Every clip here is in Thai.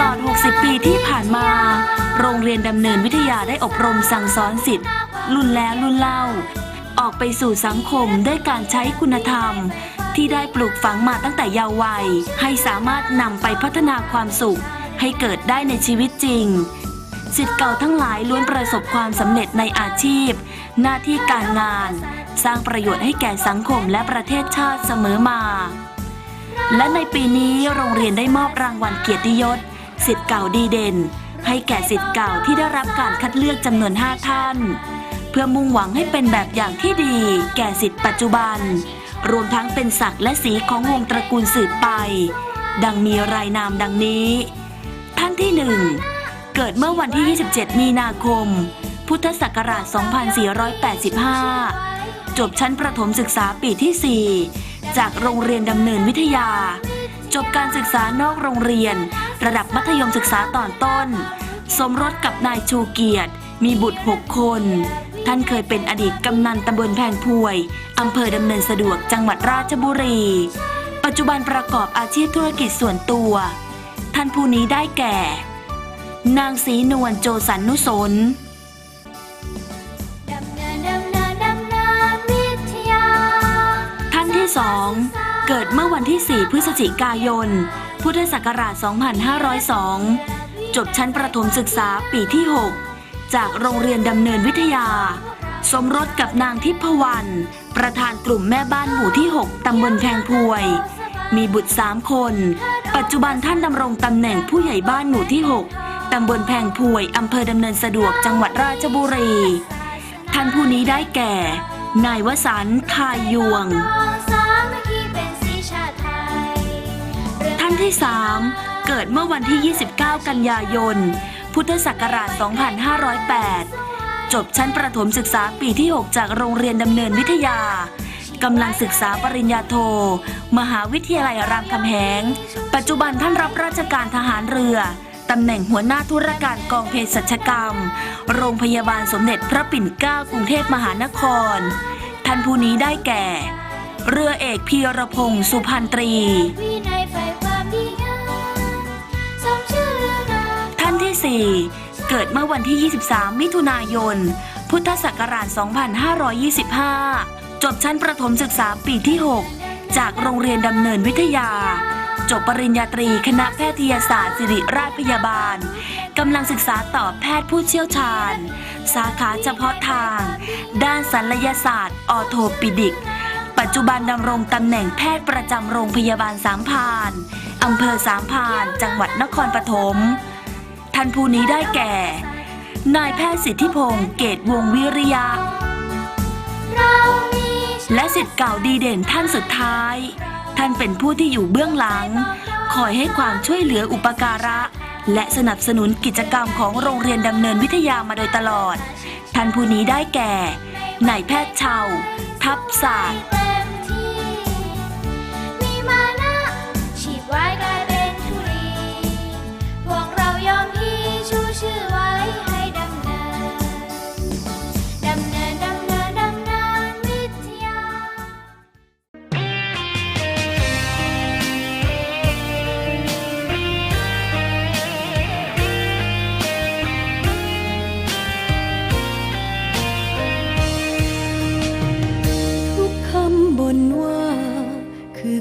ลอด 60 ปีที่ผ่านมา โรงเรียนดำเนินวิทยาได้อบรมสั่งสอนสิทธิ์รุ่นแล้วรุ่นเล่า ออกไปสู่สังคมด้วยการใช้คุณธรรม ที่ได้ปลูกฝังมาตั้งแต่เยาว์วัย ให้สามารถนำไปพัฒนาความสุข ให้เกิดได้ในชีวิตจริงสิทธิ์เก่าทั้งหลายล้วนประสบความสำเร็จในอาชีพ หน้าที่การงาน สร้างประโยชน์ให้แก่สังคมและประเทศชาติเสมอมา และในปีนี้โรงเรียนได้มอบรางวัลเกียรติยศ สิทธิ์เก่าดีเด่น ให้แก่สิทธิ์เก่าที่ได้รับการคัดเลือกจำนวน 5 ท่าน เพื่อมุ่งหวังให้เป็นแบบอย่างที่ดี แก่สิทธิ์ปัจจุบัน รวมทั้งเป็นศักดิ์และสีของวงตระกูลสืบไป ดังมีรายนามดังนี้ ท่านที่หนึ่งเกิดเมื่อวันที่ 27 มีนาคม พุทธศักราช 2485 จบชั้นประถมศึกษาปีที่ 4 จากโรงเรียนดำเนินวิทยา จบการศึกษานอกโรงเรียน ระดับมัธยมศึกษาตอนต้น สมรสกับนายชูเกียรติ มีบุตร 6 คน ท่านเคยเป็นอดีตกำนันตำบลแพงพวยอำเภอดำเนินสะดวกจังหวัดราชบุรี ปัจจุบันประกอบอาชีพธุรกิจส่วนตัว ท่านผู้นี้ได้แก่ นางศรีนวลโจสันนุสนท่านที่สองเกิดเมื่อวันที่ 4 พฤศจิกายน พุทธศักราช 2502 จบชั้นประถมศึกษาปีที่ 6 จากโรงเรียนดำเนินวิทยา สมรสกับนางทิพวรรณประธานกลุ่มแม่บ้านหมู่ที่ 6 ตำบลแพงพวย มีบุตร3คน ปัจจุบันท่านดำรงตำแหน่งผู้ใหญ่บ้านหมู่ที่ 6 ตำบลแพงพวยอำเภอดำเนินสะดวกจังหวัดราชบุรี ท่านผู้นี้ได้แก่ นายวสันทายยวง เรื่องท่านที่ 3 เกิดเมื่อวันที่ 29 กันยายน พุทธศักราช 2508 จบชั้นประถมศึกษาปีที่ 6 จากโรงเรียนดำเนินวิทยากำลังศึกษาปริญญาโท มหาวิทยาลัยรามคำแหง ปัจจุบันท่านรับราชการทหารเรือตำแหน่งหัวหน้าธุรการกองเภสัชกรรม โรงพยาบาลสมเด็จพระปิ่นเกล้ากรุงเทพมหานคร ท่านผู้นี้ได้แก่ เรือเอกพีรพงศ์สุพันตรี ที่4เกิดเมื่อวันที่ 23 มิถุนายน พุทธศักราช 2525 จบชั้นประถมศึกษาปีที่ 6 จากโรงเรียนดำเนินวิทยา จบปริญญาตรีคณะแพทยศาสตร์ศิริราชพยาบาล กำลังศึกษาต่อแพทย์ผู้เชี่ยวชาญ สาขาเฉพาะทาง ด้านศัลยศาสตร์ ออโทปิดิก ปัจจุบันดำรงตำแหน่งแพทย์ประจำโรงพยาบาลสามพานอำเภอสามพาน จังหวัดนครปฐม ท่านผู้นี้ได้แก่ นายแพทย์สิทธิพงศ์เกตวงวิริยะ และสิทธิ์เก่าดีเด่นท่านสุดท้าย ท่านเป็นผู้ที่อยู่เบื้องหลัง คอยให้ความช่วยเหลืออุปการะ และสนับสนุนกิจกรรมของโรงเรียนดำเนินวิทยามาโดยตลอด ท่านผู้นี้ได้แก่นายแพทย์เชาทับศาสตร์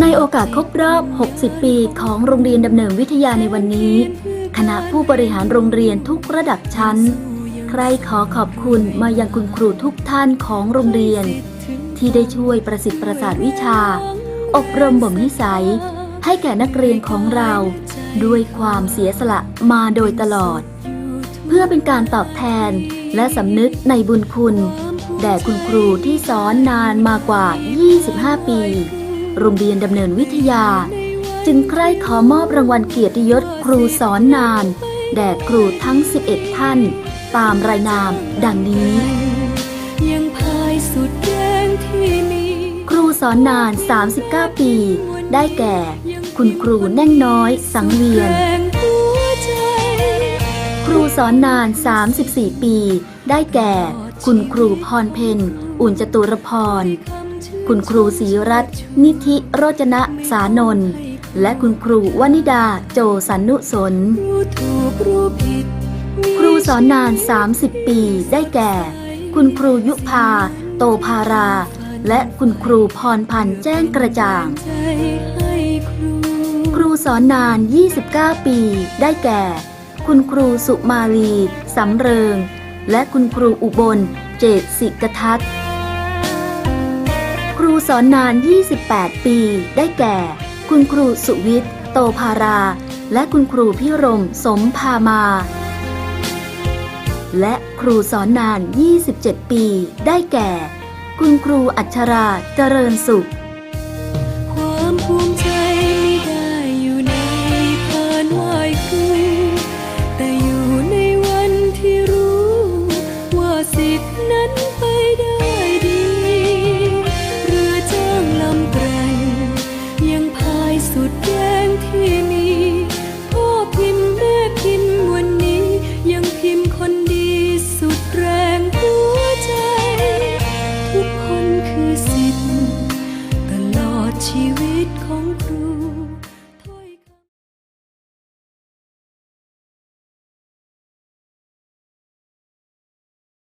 ในโอกาสครบรอบ 60 ปีของโรงเรียนดำเนินวิทยาในวันนี้ คณะผู้บริหารโรงเรียนทุกระดับชั้น ใครขอขอบคุณมายังคุณครูทุกท่านของโรงเรียน ที่ได้ช่วยประสิทธิ์ประสาทวิชา อบรมบ่มนิสัย ให้แก่นักเรียนของเรา ด้วยความเสียสละมาโดยตลอด เพื่อเป็นการตอบแทนและสำนึกในบุญคุณ แด่คุณครูที่สอนนานมากว่า 25 ปี โรงเรียนดำเนินวิทยา จึงใคร่ขอมอบรางวัลเกียรติยศครูสอนนาน แด่ครูทั้ง 11 ท่าน ตามรายนาม ดังนี้ ยังพายสุดแรงที่มีครูสอนนาน 39 ปี ได้แก่ คุณครูแน่งน้อย สังเวียน ครูสอนนาน 34 ปี ได้แก่ คุณครูพรเพนอุ่นจตุรพร คุณครูศรีรัตน์นิธิโรจนะสานนท์และคุณครูวนิดาโจสันนุสน ครูสอนนาน 30 ปีได้แก่ คุณครูยุพา โตภารา และคุณครูพรพันธ์แจ้งกระจ่าง ครูครูสอนนาน 29 ปีได้แก่ คุณครูสุมาลีสำเริง และคุณครูอุบล เจตสิกทัศน์ ครูสอนนาน 28 ปี ได้แก่ คุณครูสุวิทย์ โตภารา และคุณครูพิรม สมพามา และครูสอนนาน 27 ปี ได้แก่ คุณครูอัชรา เจริญสุข